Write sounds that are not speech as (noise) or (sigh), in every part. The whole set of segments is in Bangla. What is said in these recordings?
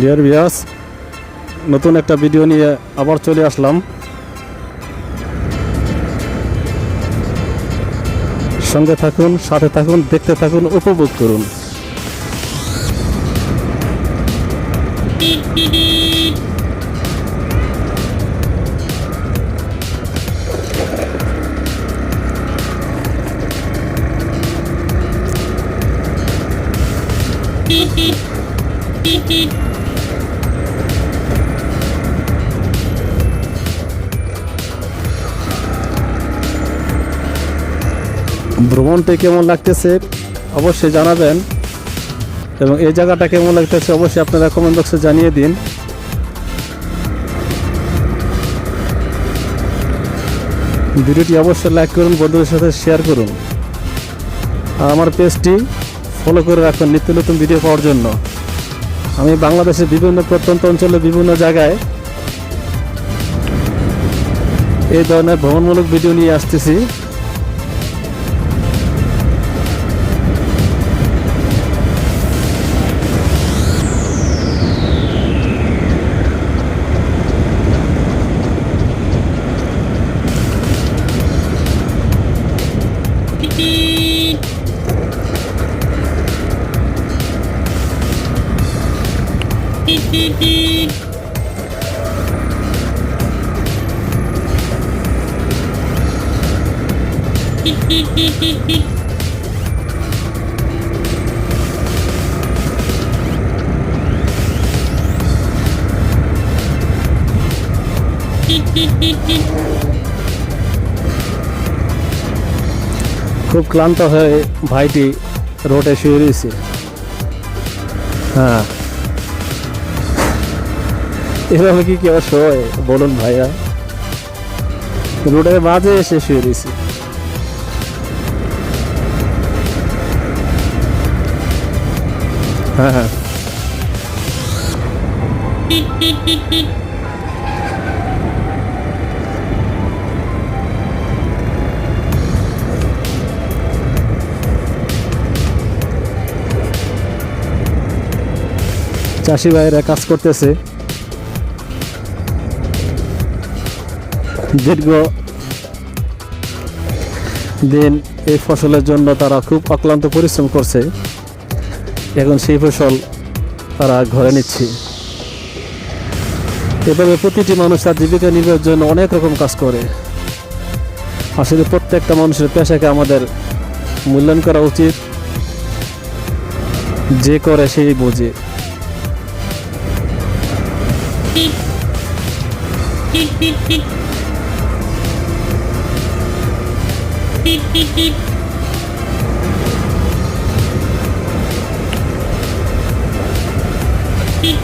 ডিয়ার বিয়াস নতুন একটা ভিডিও নিয়ে আবার চলে আসলাম। সঙ্গে থাকুন, সাথে থাকুন, দেখতে থাকুন, উপভোগ করুন। ভ্রমণটি কেমন লাগতেছে অবশ্যই জানাবেন এবং এই জায়গাটা কেমন লাগতেছে অবশ্যই আপনারা কমেন্ট বক্সে জানিয়ে দিন। ভিডিওটি অবশ্যই লাইক করুন, বন্ধুদের সাথে শেয়ার করুন। আর আমার পেজটি ফলো করে রাখুন নিত্য নতুন ভিডিও পাওয়ার জন্য। আমি বাংলাদেশের বিভিন্ন প্রত্যন্ত অঞ্চলে বিভিন্ন জায়গায় এই ধরনের ভ্রমণমূলক ভিডিও নিয়ে আসতেছি। খুব ক্লান্ত হয়ে ভাইটি রোডে শুয়ে রয়েছে। হ্যাঁ। এভাবে কি কেউ শোয়? বলুন ভাইয়া। রোডের মাঝে এসে শুয়ে রয়েছে। হ্যাঁ (laughs) হ্যাঁ চাষি ভাইরা কাজ করতেছে। দীর্ঘ দিন এই ফসলের জন্য তারা খুব অক্লান্ত পরিশ্রম করছে। এখন সেই ফসল তারা ঘরে নিচ্ছে এভাবে প্রতিটি মানুষ তার জীবিকা নির্বাহের জন্য অনেক রকম কাজ করে আসলে প্রত্যেকটা মানুষের পেশাকে আমাদের মূল্যায়ন করা উচিত যে করে সেই বোঝে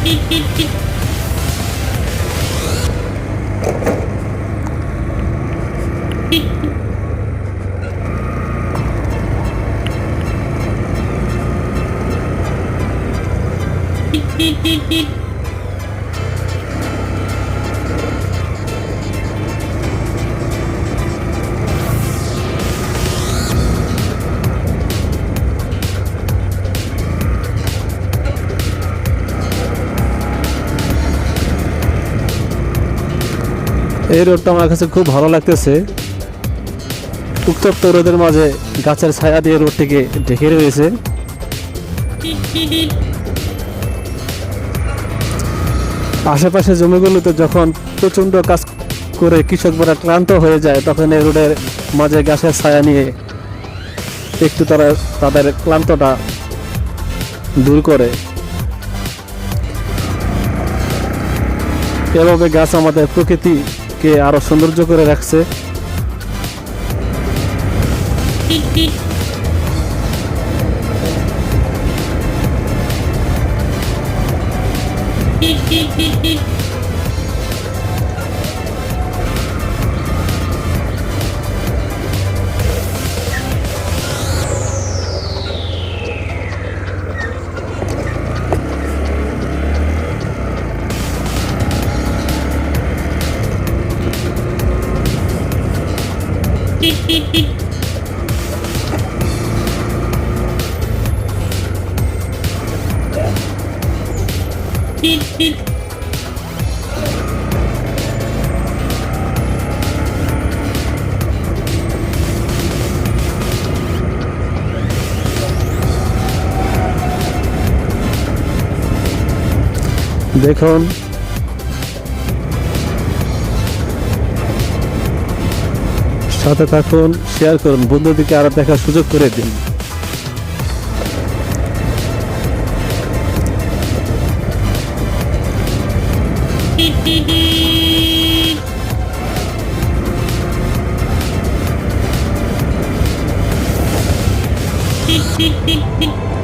Beep, beep, beep. এই রোডটা আমার কাছে খুব ভালো লাগতেছে। উত্তপ্ত রোদের মাঝে গাছের ছায়া দিয়ে রোডটিকে ঢেকে রয়েছে। আশেপাশে জমিগুলোতে যখন প্রচণ্ড কাজ করে কৃষকরা ক্লান্ত হয়ে যায়, তখন এই রোডের মাঝে গাছের ছায়া নিয়ে একটু তারা তাদের ক্লান্তটা দূর করে। এভাবে গাছ আমাদের কে আরও সৌন্দর্য করে রাখছে Beep, beep, beep, beep. দেখুন সাথে থাকুন শেয়ার করুন বন্ধুদেরকে আরও দেখার সুযোগ করে দিন। (laughs)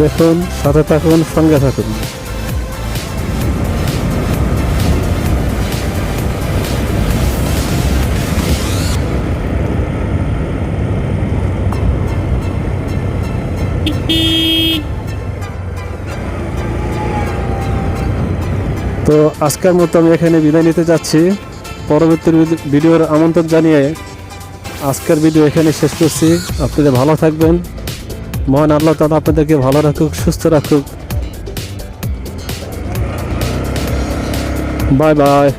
দেখুন, সাথে থাকুন, সঙ্গে থাকুন। তো আজকের মতো আমি এখানে বিদায় নিতে যাচ্ছি। পরবর্তী ভিডিওর আমন্ত্রণ জানিয়ে আজকের ভিডিও এখানে শেষ করছি। আপনারা ভালো থাকবেন। মহান আল্লাহ তালা আপনাদেরকে ভালো রাখুক সুস্থ রাখুক। Bye bye.